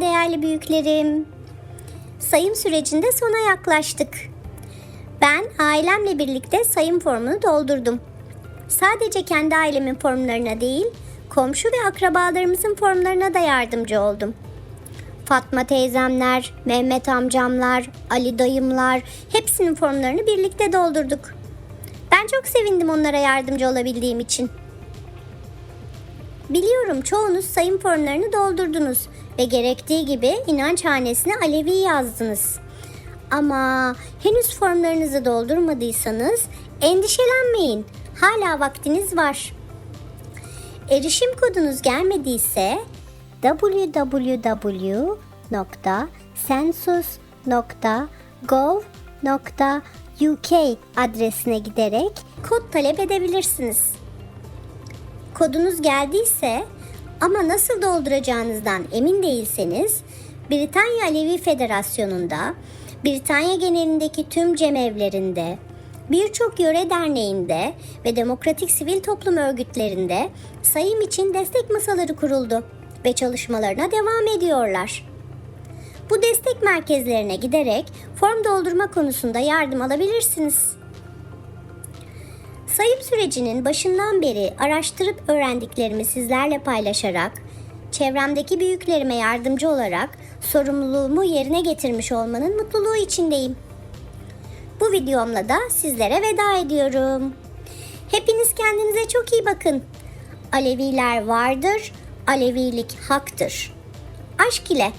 değerli büyüklerim. Sayım sürecinde sona yaklaştık. Ben ailemle birlikte sayım formunu doldurdum. Sadece kendi ailemin formlarına değil, komşu ve akrabalarımızın formlarına da yardımcı oldum. Fatma teyzemler, Mehmet amcamlar, Ali dayımlar hepsinin formlarını birlikte doldurduk. Ben çok sevindim onlara yardımcı olabildiğim için. Biliyorum çoğunuz sayım formlarını doldurdunuz ve gerektiği gibi inanç hanesine Alevi yazdınız. Ama henüz formlarınızı doldurmadıysanız endişelenmeyin. Hala vaktiniz var. Erişim kodunuz gelmediyse www.census.gov.uk adresine giderek kod talep edebilirsiniz. Kodunuz geldiyse ama nasıl dolduracağınızdan emin değilseniz Britanya Alevi Federasyonu'nda, Britanya genelindeki tüm cemevlerinde, birçok yöre derneğinde ve demokratik sivil toplum örgütlerinde sayım için destek masaları kuruldu ve çalışmalarına devam ediyorlar. Bu destek merkezlerine giderek form doldurma konusunda yardım alabilirsiniz. Sayım sürecinin başından beri araştırıp öğrendiklerimi sizlerle paylaşarak, çevremdeki büyüklerime yardımcı olarak sorumluluğumu yerine getirmiş olmanın mutluluğu içindeyim. Bu videomla da sizlere veda ediyorum. Hepiniz kendinize çok iyi bakın. Aleviler vardır, Alevilik haktır. Aşk ile.